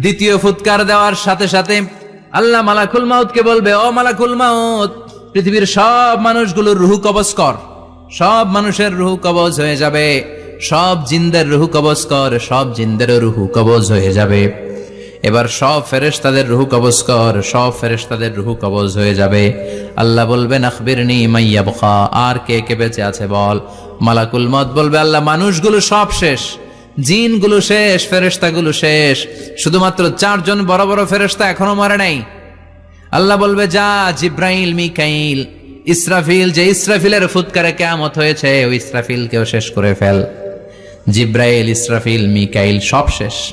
দ্বিতীয় ফুৎকার দেওয়ার সাথে সাথে আল্লাহ মালাকুল মাউতকে বলবে, ও মালাকুল মাউত, পৃথিবীর সব মানুষগুলোর রুহু কবজ কর। সব মানুষের রুহু কবজ হয়ে যাবে। সব জিনদের রুহু কবজ কর, সব জিনদেরও রুহু কবজ হয়ে যাবে। এবার সব ফেরেশতাদের রুহু কবজ কর, সব ফেরেশতাদের রুহু কবজ হয়ে যাবে। আল্লাহ বলবেন, আখবিরনি মাইয়া বখা আর কে কে বেঁচে আছে বল? মালাকুল মত বলবে, আল্লাহ, মানুষগুলো সব শেষ। জিনগুলো শেষ, ফেরেশতাগুলো শেষ। শুধুমাত্র চারজন বড় বড় ফেরেশতা এখনও মরে নাই। আল্লাহ বলবে, যা জিব্রাইল, মিকাইল, ইসরাফিল, যে ইসরাফিলের ফুৎকারে কেয়ামত হয়েছে, ওই ইসরাফিলকেও শেষ করে ফেল। জিব্রাইল, ইসরাফিল, মিকাইল সব শেষ।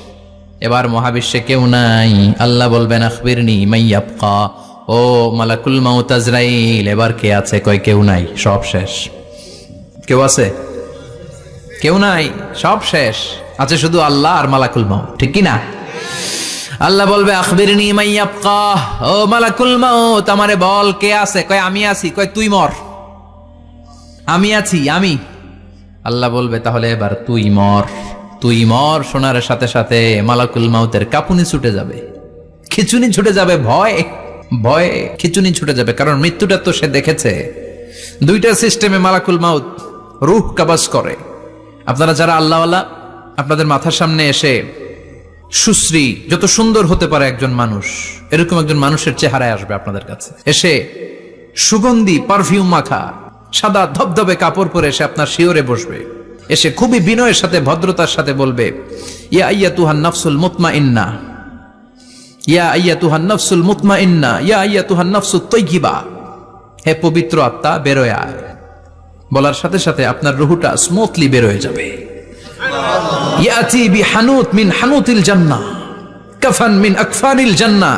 এবার মহাবিশ্বে কেউ নাই। আল্লাহ বলবেন, আখবিরনি মাইয়াবকা ও মালাকুল মাউত আজরাইল, এবার কে আছে কয় কেউ নাই, সব শেষ। কেউ আছে? কেউ নাই, সব শেষ। আছে শুধু আল্লাহ আর মালাকুল মাউত, ঠিক কি না? আল্লাহ বলবে, আখবিরনি মাইয়াবকা ও মালাকুল মাউত, আমারে বল, কে আছে? কয়, আমি আছি। কয়, তুই মর। আমি আছি, আমি। আল্লাহ বলবে, তাহলে এবার তুই মর। তুই মর, শোনার সাথে সাথে মালাকুল মাউতের কাপুনি ছুটে যাবে। খিচুনি ছুটে যাবে, ভয় ভয় খিচুনি ছুটে যাবে, কারণ মৃত্যুটা তো সে দেখেছে। দুইটা সিস্টেমে মালাকুল মাউত রুহ কাবাজ করে। আপনারা যারা আল্লাহওয়ালা, আপনাদের মাথার সামনে এসে সুশ্রী, যত সুন্দর হতে পারে একজন মানুষ, এরকম একজন মানুষের চেহারায় আসবে আপনাদের কাছে। এসে সুগন্ধি পারফিউম মাখা, সাদা ধবধবে কাপড় পরে এসে আপনার শিওরে বসবে। এসে খুবই বিনয়ের সাথে, ভদ্রতার সাথে বলবে, ইয়া আইয়া তুহান নফসুল মুতমা ইন্না ইয়া আইয়া তুহান নফসুল মুতমা ইন্না ইয়া আইয়া তুহান নফসুল তৈগিবা হে পবিত্র আত্মা, বেরোয় আয়। বলার সাথে সাথে আপনার রুহুটা স্মুথলি বেরোয় যাবে। ইয়াতি বি হানুত মিন হানুতিল জান্নাহ কাফান মিন আকফানিল জান্নাহ।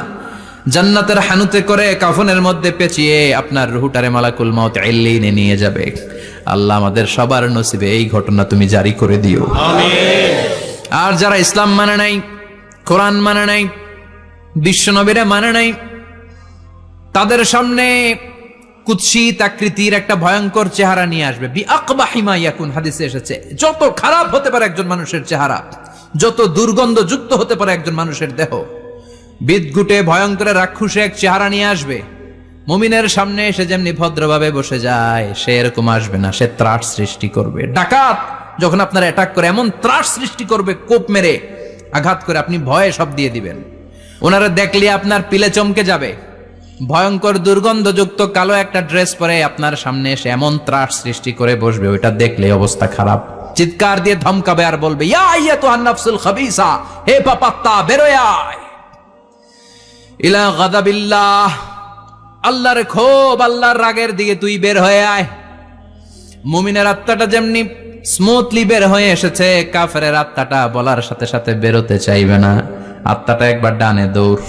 জান্নাতের হানুতে করে কাফনের মধ্যে পেঁচিয়ে আপনার রুহুটারে মালাকুল নিয়ে যাবে। আল্লাহ আমাদের সবার নসিবে এই ঘটনা তুমি জারি করে দিও। আর যারা ইসলাম মানে নাই কোরআন মানে নাই বিশ্ব বিশ্বনবীরা মানে নাই তাদের সামনে কুৎসিত আকৃতির একটা ভয়ঙ্কর চেহারা নিয়ে আসবে। বি আকবাহিমা ইয়াকুন, হাদিসে এসেছে। যত খারাপ হতে পারে একজন মানুষের চেহারা, যত দুর্গন্ধ যুক্ত হতে পারে একজন মানুষের দেহ, বিদঘুটে ভয়ঙ্কর রাক্ষুসে এক চেহারা নিয়ে আসবে। মুমিনের সামনে এসে যেমনি ভদ্রভাবে বসে যায়, সে এরকম আসবে না, সে ত্রাস সৃষ্টি করবে। ডাকাত যখন আপনার অ্যাটাক করে, এমন ত্রাস সৃষ্টি করবে, কোপ মেরে আঘাত করে আপনি ভয়ে সব দিয়ে দিবেন। ওনারা দেখলে আপনার পিলে চমকে যাবে। ভয়ঙ্কর দুর্গন্ধযুক্ত কালো একটা ড্রেস পরে আপনার সামনে এসে এমন ত্রাস সৃষ্টি করে বসবে, ওইটা দেখলে অবস্থা খারাপ। চিৎকার দিয়ে ধমকাবে আর বলবে, ইয়া তো আন্নাফসুল খাবিসা, হে পাপাত্তা, বেরোয় ইলা গাদাবিল্লাহ, আল্লাহর ক্ষোভ, আল্লাহর রাগের দিকে তুই বের হয়ে আয়। মুমিনের আত্মাটা যেমনি স্মুথলি বের হয়ে এসেছে কাফের আত্মাটা বলার সাথে সাথে বেরোতে চাইবে না। আত্মাটা একবার ডানে দৌড়।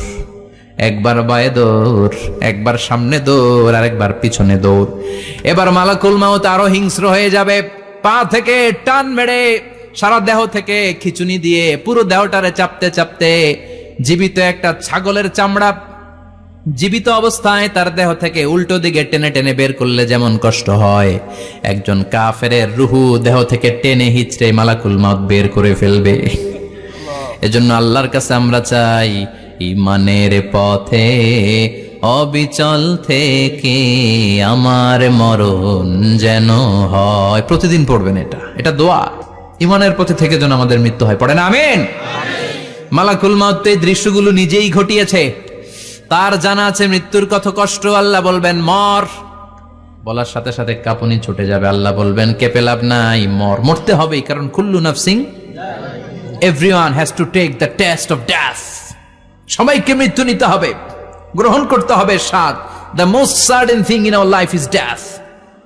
একবার বায়ে দৌড় একবার সামনে দৌড় আর একবার পিছনে দৌড়। এবার মালাকুল মাউত আরও হিংস্র হয়ে যাবে পা থেকে টান মেরে সারা দেহ থেকে খিচুনি দিয়ে পুরো দেহটারে চাপতে চাপতে জীবিত একটা ছাগলের চামড়া জীবিত অবস্থায় তার দেহ থেকে উল্টো দিকে টেনে টেনে বের করলে যেমন কষ্ট হয়। একজন কাফেরের রুহু দেহ থেকে টেনে হিচড়ে মালাকুল মাউত বের করে ফেলবে। এজন্য আল্লাহর কাছে আমরা চাই ইমানের পথে অবিচল থেকে আমার মরণ যেন হয়। প্রতিদিন পড়বেন এটা। এটা দোয়া। ইমানের পথে থেকে যেন আমাদের মৃত্যু হয়। পড়ে না আমিন। মালাকুল মাউত দৃশ্যগুলো নিজেই ঘটিয়েছে। তার জানা আছে মৃত্যুর কত কষ্ট আল্লাহ বলবেন মর। বলার সাথে সাথে কাপুনি ছুটে যাবে। আল্লাহ বলবেন কেঁপে লাভ নাই মর। মরতে হবেই কারণ খুল্লু কুল্লু নাফসিং everyone has to take the test of death সবাইকে মৃত্যু নিতে হবে। গ্রহণ করতে হবে সাত the most certain thing in our life is death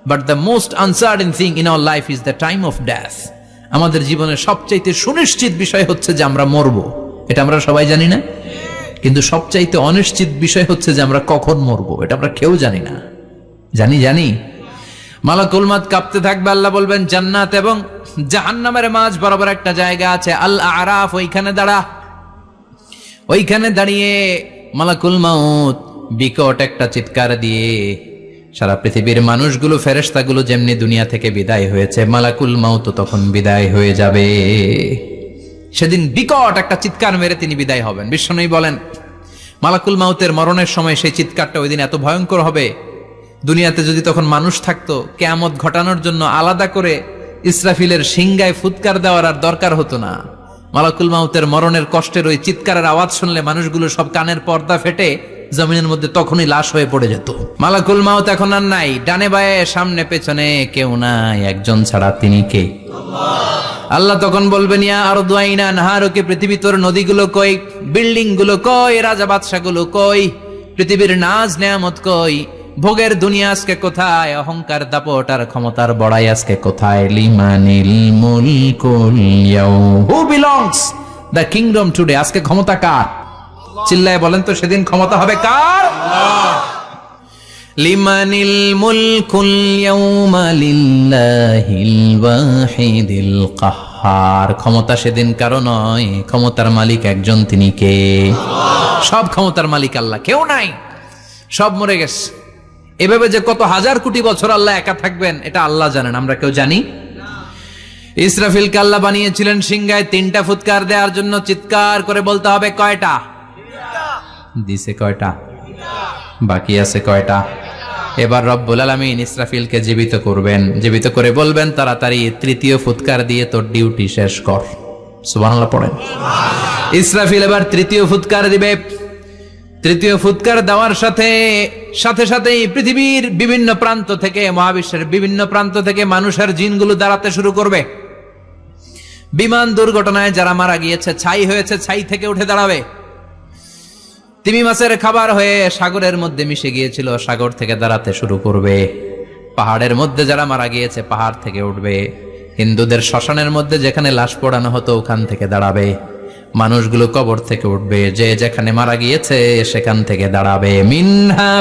but the most uncertain thing in our life is the time of death আমাদের জীবনের সবচাইতে সুনিশ্চিত বিষয় হচ্ছে যে আমরা মরব। এটা আমরা সবাই জানি না? কিন্তু সবচাইতে অনিশ্চিত বিষয় হচ্ছে যে আমরা কখন মরব। এটা আমরা কেউ জানি না। জানি জানি। মালাকুল মাত কাঁপতে থাকবে, আল্লাহ বলবেন, জান্নাত এবং জাহান্নামের মাঝ বরাবর একটা জায়গা আছে আল আরাফ ওইখানে দাঁড়া। ওইখানে দাঁড়িয়ে মালাকুল মাউত বিকট একটা চিৎকার দিয়ে সারা পৃথিবীর মানুষগুলো, ফেরেশতাগুলো যেমনি দুনিয়া থেকে বিদায় হয়েছে, মালাকুল মাউত তখন বিদায় হয়ে যাবে। সেদিন বিকট একটা চিৎকার মেরে তিনি বিদায় হবেন। বিশ্বনবী বলেন, মালাকুল মাউতের মরণের সময় সেই চিৎকারটা ওই দিন এত ভয়ঙ্কর হবে। দুনিয়াতে যদি তখন মানুষ থাকতো, কেয়ামত ঘটানোর জন্য আলাদা করে ইসরাফিলের সিংগায় ফুৎকার দেওয়ার আর দরকার হতো না। মালাকুল মাউতের মরণের কষ্টের ওই চিৎকারের আওয়াজ শুনলে মানুষগুলো সব কানের পর্দা ফেটে জমিনের মধ্যে তখনই লাশ হয়ে পড়ে যেত। মালাকুল মাউত এখন আর নাই। ডানে বায়ে, সামনে পেছনে কেউ নাই। একজন ছাড়া তিনি কে? আল্লাহ তখন বলবেন, ইয়া আর দুয়াইনা নাহারকে পৃথিবী তোর নদীগুলো কই? বিল্ডিংগুলো কই? রাজা বাদশা গুলো কই? পৃথিবীর নাজ নেয়ামত কই? ভোগের দুনিয়া আজকে কোথায়? অহংকার দাপট আর ক্ষমতার বড়াই আজকে কোথায়? লিমানিল মুলকুল who belongs the kingdom today আজকে ক্ষমতা কার? চিল্লায় বলেন তো, সেদিন ক্ষমতা হবে কার? লিমানিল মুলকুল ইয়াউমা লিল্লাহিল ওয়াহিদিল কাহ্হার ক্ষমতা সেদিন কারও নয়, ক্ষমতার মালিক একজন তিনি কে? সব ক্ষমতার মালিক আল্লাহ, কেউ নাই। সব মরে গেছে। এভাবে যে কত হাজার কোটি বছর আল্লাহ একা থাকবেন, এটা আল্লাহ জানেন, আমরা কেউ জানি? ইসরাফিলকে আল্লাহ বানিয়েছিলেন সিংহায় তিনটা ফুৎকার দেওয়ার জন্য চিৎকার করে বলতে হবে, কয়টা? দিছে কয়টা? বাকি আছে কয়টা? এবার রব রব্বুল আলমিন ইসরাফিলকে জীবিত করবেন, জীবিত করে বলবেন, তাড়াতাড়ি তৃতীয় ফুৎকার দিয়ে তোর ডিউটি শেষ কর। সুবহানাল্লাহ পড়েন। ইসরাফিল এবার তৃতীয় ফুৎকার দিবে। তৃতীয় ফুৎকার দেওয়ার সাথে সাথে সাথেই পৃথিবীর বিভিন্ন প্রান্ত থেকে, মহাবিশ্বের বিভিন্ন প্রান্ত থেকে মানুষের জিনগুলো দাঁড়াতে শুরু করবে। বিমান দুর্ঘটনায় যারা মারা গিয়েছে, ছাই হয়েছে, ছাই থেকে উঠে দাঁড়াবে। তিমি মাছের খাবার হয়ে সাগরের মধ্যে মিশে গিয়েছিল, সাগর থেকে দাঁড়াতে শুরু করবে। পাহাড়ের মধ্যে যারা মারা গিয়েছে, পাহাড় থেকে উঠবে। হিন্দুদের শ্মশানের মধ্যে যেখানে লাশ পোড়ানো হতো, ওখান থেকে দাঁড়াবে। মানুষগুলো কবর থেকে উঠবে যে যেখানে মারা গিয়েছে সেখান থেকে দাঁড়াবে মিনহা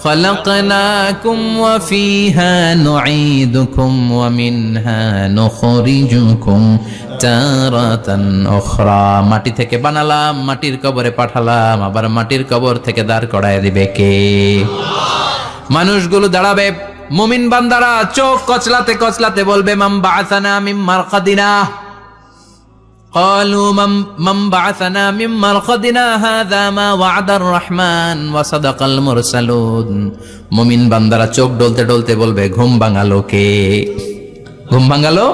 خلقناكم وفيها نعيدكم ومنها نخرجكم تارة أخرى মাটি থেকে বানালাম মাটির কবরে পাঠালাম আবার মাটির কবর থেকে দাঁড় করায় দিবে কে মানুষগুলো দাঁড়াবে মুমিন বান্দারা চোখ কচলাতে কচলাতে বলবে মাম বাআসানা মিন মারকাদিনা قالوا من من بعثنا من مرقدنا هذا ما وعد الرحمن وصدق المرسلون মুমিন বান্দারা চোখ ডলতে ডলতে বলবে ঘুম ভাঙালো কে ঘুম ভাঙালো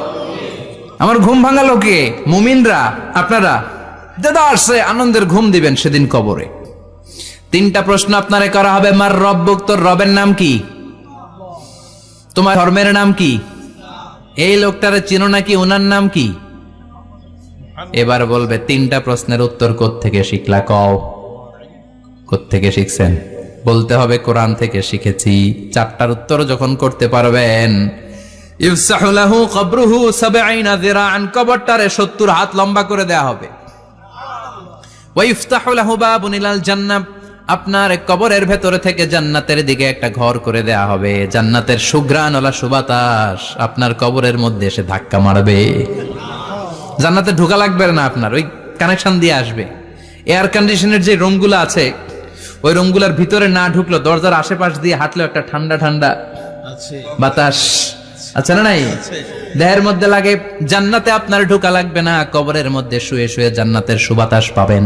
আমার ঘুম ভাঙালো কে মুমিনরা আপনারা দাদা আসছে আনন্দের ঘুম দিবেন সেদিন কবরে তিনটা প্রশ্ন আপনারে করা হবে মার রব্বুক তোর রবের নাম কি তোমার ধর্মের নাম কি এই লোকটারে চিনো নাকি ওনার নাম কি এবার বলবে, তিনটা প্রশ্নের উত্তর থেকে শিখলা? কও। থেকে শিখছেন? বলতে হবে, কোরআন থেকে শিখেছি। চারটার উত্তর যখন করতে পারবেন, ইফসাহু কবরুহু সাবঈনা যিরাআন, কবরটারে 70 হাত লম্বা করে দেয়া হবে। ওয়া ইফতাহু বাবুন ইলাল জান্নাহ, আপনার কবরের ভেতরে থেকে জান্নাতের দিকে একটা ঘর করে হবে। জান্নাতের আপনার কবরের মধ্যে এসে ধাক্কা মারবে। জান্নাতে ঢোকা লাগবে না আপনার ওই কানেকশন দিয়ে আসবে। এয়ার কন্ডিশনের যে রুমগুলো আছে ওই রুমগুলোর ভিতরে না ঢুকলো দরজার আশেপাশ দিয়ে হাঁটলো একটা ঠান্ডা ঠান্ডা বাতাস। আচ্ছা না নাই? দেহের মধ্যে লাগে জান্নাতে আপনার ঢোকা লাগবে না কবরের মধ্যে শুয়ে শুয়ে জান্নাতের সুবাতাস পাবেন।